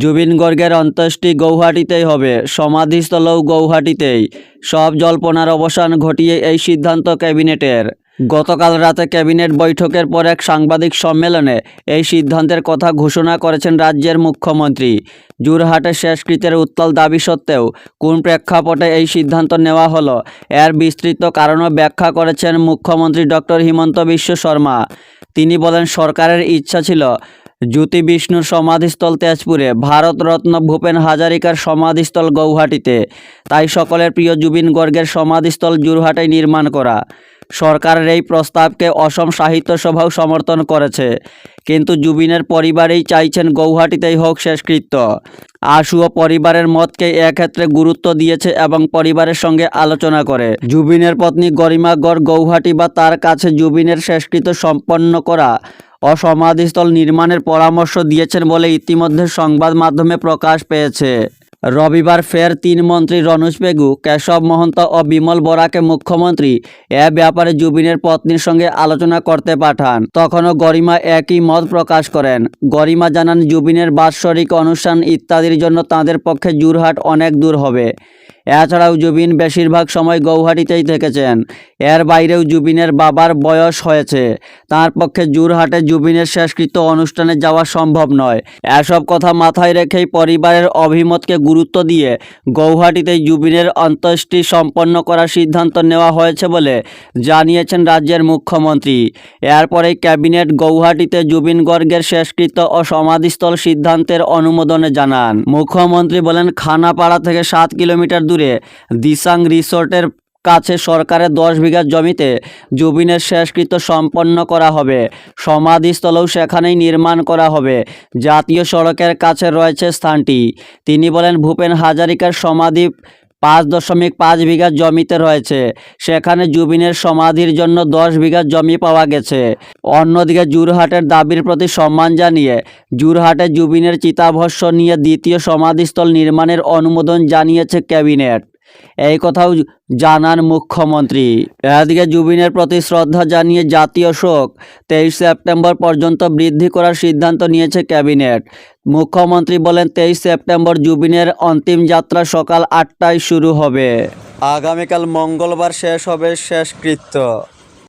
জুবিন গর্গের অন্ত্যেষ্টি গৌহাটিতেই হবে, সমাধিস্থলও গৌহাটিতেই। সব জল্পনার অবসান ঘটিয়ে এই সিদ্ধান্ত ক্যাবিনেটের। গতকাল রাতে ক্যাবিনেট বৈঠকের পর এক সাংবাদিক সম্মেলনে এই সিদ্ধান্তের কথা ঘোষণা করেছেন রাজ্যের মুখ্যমন্ত্রী। জোরহাটে শেষকৃতের উত্তাল দাবি সত্ত্বেও কোন প্রেক্ষাপটে এই সিদ্ধান্ত নেওয়া হলো, এর বিস্তৃত কারণও ব্যাখ্যা করেছেন মুখ্যমন্ত্রী ডক্টর হিমন্ত বিশ্ব শর্মা। তিনি বলেন, সরকারের ইচ্ছা ছিল জ্যোতি বিষ্ণুর সমাধিস্থল তেজপুরে ভারতরত্ন ভূপেন হাজারিকার সমাধিস্থল গৌহাটিতে। তাই সকলের প্রিয় জুবিন গর্গের সমাধিস্থল জোরহাটে নির্মাণ করা। সরকারের এই প্রস্তাবকে অসম সাহিত্য সভাও সমর্থন করেছে। কিন্তু জুবিনের পরিবারেই চাইছেন গৌহাটিতেই হোক শেষকৃত্য। আশু ও পরিবারের মতকে এক্ষেত্রে গুরুত্ব দিয়েছে এবং পরিবারের সঙ্গে আলোচনা করে। জুবিনের পত্নী গরিমা গড় গৌহাটি বা তার কাছে জুবিনের শেষকৃত্য সম্পন্ন করা ও সমাধিস্থল নির্মাণের পরামর্শ দিয়েছেন বলে ইতিমধ্যে সংবাদ মাধ্যমে প্রকাশ পেয়েছে। রবিবার ফের তিন মন্ত্রী রনুজ পেগু কেশব মহন্ত ও বিমল বরাকে মুখ্যমন্ত্রী এ ব্যাপারে জুবিনের পত্নীর সঙ্গে আলোচনা করতে পাঠান। তখনও গরিমা একই মত প্রকাশ করেন। গরিমা জানান, জুবিনের বাৎসরিক অনুষ্ঠান ইত্যাদির জন্য তাদের পক্ষে জোরহাট অনেক দূর হবে। এছাড়াও জুবিন বেশিরভাগ সময় গৌহাটিতেই থেকেছেন। এর বাইরেও জুবিনের বাবার বয়স হয়েছে। তার পক্ষে জোরহাটে জুবিনের শেষকৃত্য অনুষ্ঠানে যাওয়া সম্ভব নয়। এসব কথা মাথায় রেখেই পরিবারের অভিমতকে গুরুত্ব দিয়ে গৌহাটিতেই জুবিনের অন্ত্যেষ্টি সম্পন্ন করার সিদ্ধান্ত নেওয়া হয়েছে বলে জানিয়েছেন রাজ্যের মুখ্যমন্ত্রী। এরপরেই ক্যাবিনেট গৌহাটিতে জুবিন গর্গের শেষকৃত্য ও সমাধিস্থল সিদ্ধান্তের অনুমোদনে জানান। মুখ্যমন্ত্রী বলেন, খানাপাড়া থেকে সাত কিলোমিটার দূরে দিসাং রিসোর্টের কাছে সরকারের দশ বিঘা জমিতে জুবিনের শেষকৃত্য সম্পন্ন করা হবে। সমাধিস্থলও সেখানেই নির্মাণ করা হবে। জাতীয় সড়কের কাছে রয়েছে স্থানটি। তিনি বলেন, ভূপেন হাজারিকার সমাধি পাঁচ দশমিক পাঁচ বিঘা জমিতে রয়েছে। সেখানে জুবিনের সমাধির জন্য দশ বিঘা জমি পাওয়া গেছে। অন্যদিকে জুরহাটের দাবির প্রতি সম্মান জানিয়ে জুরহাটে জুবিনের চিতাভস্য নিয়ে দ্বিতীয় সমাধিস্থল নির্মাণের অনুমোদন জানিয়েছে ক্যাবিনেট। এই কথাও জানান মুখ্যমন্ত্রী। এদিকে জুবিনের প্রতি শ্রদ্ধা জানিয়ে জাতীয় শোক, তেইশ সেপ্টেম্বর পর্যন্ত বৃদ্ধি করার সিদ্ধান্ত নিয়েছে ক্যাবিনেট। মুখ্যমন্ত্রী বলেন, তেইশ সেপ্টেম্বর জুবিনের অন্তিম যাত্রা সকাল আটটায় শুরু হবে। আগামীকাল মঙ্গলবার শেষ হবে শেষকৃত্য।